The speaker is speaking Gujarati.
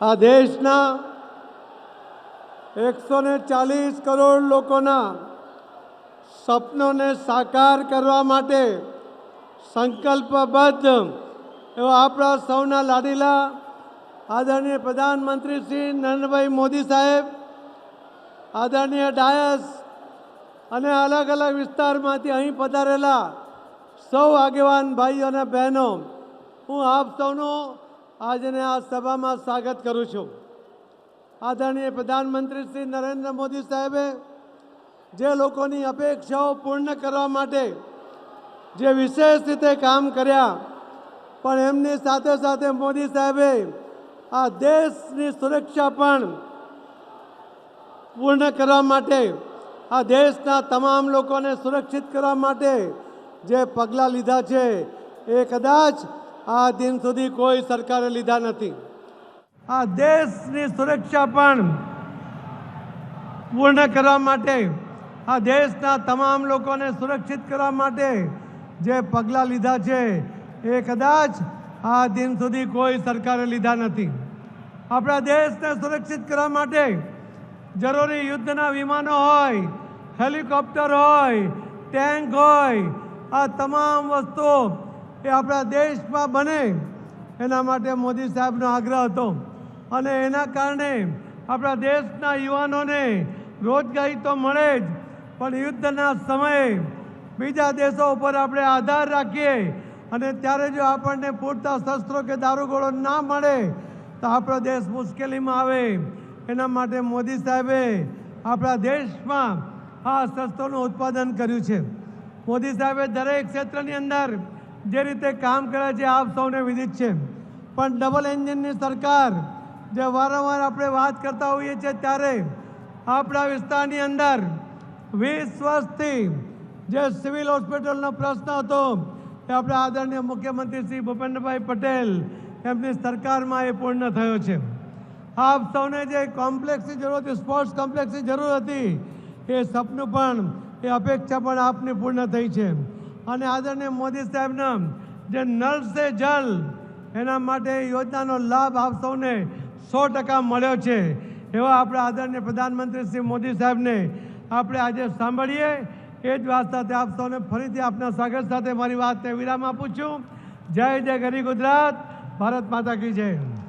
આ દેશના એકસો ને ચાલીસ કરોડ લોકોના સપનોને સાકાર કરવા માટે સંકલ્પબદ્ધ એવા આપણા સૌના લાડીલા આદરણીય પ્રધાનમંત્રી શ્રી નરેન્દ્રભાઈ મોદી સાહેબ, આદરણીય ડાયસ અને અલગ અલગ વિસ્તારમાંથી અહીં પધારેલા સૌ આગેવાન ભાઈઓ અને બહેનો, હું આપ સૌનું આજને આ સભામાં સ્વાગત કરું છું. આદરણીય પ્રધાનમંત્રી શ્રી નરેન્દ્ર મોદી સાહેબે જે લોકોની અપેક્ષાઓ પૂર્ણ કરવા માટે જે વિશેષ રીતે કામ કર્યા, પણ એમની સાથે સાથે મોદી સાહેબે આ દેશની સુરક્ષા પણ પૂર્ણ કરવા માટે, આ દેશના તમામ લોકોને સુરક્ષિત કરવા માટે જે પગલાં લીધા છે, એ કદાચ આ દિન સુધી કોઈ સરકારે લીધા નથી. આ દેશની સુરક્ષા પણ પૂર્ણ કરવા માટે, આ દેશના તમામ લોકોને સુરક્ષિત કરવા માટે જે પગલાં લીધા છે, એ કદાચ આ દિન સુધી કોઈ સરકારે લીધા નથી. આપણા દેશને સુરક્ષિત કરવા માટે જરૂરી યુદ્ધના વિમાનો હોય, હેલિકોપ્ટર હોય, ટેન્ક હોય, આ તમામ વસ્તુઓ એ આપણા દેશમાં બને. એના માટે મોદી સાહેબનો આગ્રહ હતો. અને એના કારણે આપણા દેશના યુવાનોને રોજગારી તો મળે જ, પણ યુદ્ધના સમયે બીજા દેશો ઉપર આપણે આધાર રાખીએ. અને ત્યારે જો આપણને પૂરતા શસ્ત્રો કે દારૂગોળો ના મળે, તો આપણો દેશ મુશ્કેલીમાં આવે. એના માટે મોદી સાહેબે આપણા દેશમાં આ શસ્ત્રોનું ઉત્પાદન કર્યું છે. મોદી સાહેબે દરેક ક્ષેત્રની અંદર જે રીતે કામ કર્યા છે આપ સૌને વિદિત છે. પણ ડબલ એન્જિનની સરકાર જે વારંવાર આપણે વાત કરતા હોઈએ છીએ ત્યારે આપણા વિસ્તારની અંદર વીસ વર્ષથી જે સિવિલ હોસ્પિટલનો પ્રશ્ન હતો એ આપણા આદરણીય મુખ્યમંત્રી શ્રી ભૂપેન્દ્રભાઈ પટેલ એમની સરકારમાં એ પૂર્ણ થયો છે. આપ સૌને જે કોમ્પ્લેક્સની જરૂર હતી સ્પોર્ટ્સ કોમ્પ્લેક્સની જરૂર હતી, એ સપનું પણ, એ અપેક્ષા પણ આપની પૂર્ણ થઈ છે. અને આદરણીય મોદી સાહેબના જે નલ સે જલ એના માટે યોજનાનો લાભ આપ સૌને સો ટકા મળ્યો છે. એવા આપણા આદરણીય પ્રધાનમંત્રી શ્રી મોદી સાહેબને આપણે આજે સાંભળીએ. એ જ વાત સાથે આપ સૌને ફરીથી આપના સ્વાગત સાથે મારી વાતને વિરામ આપું છું. જય જય ગરી ગુજરાત. ભારત માતા કી જય.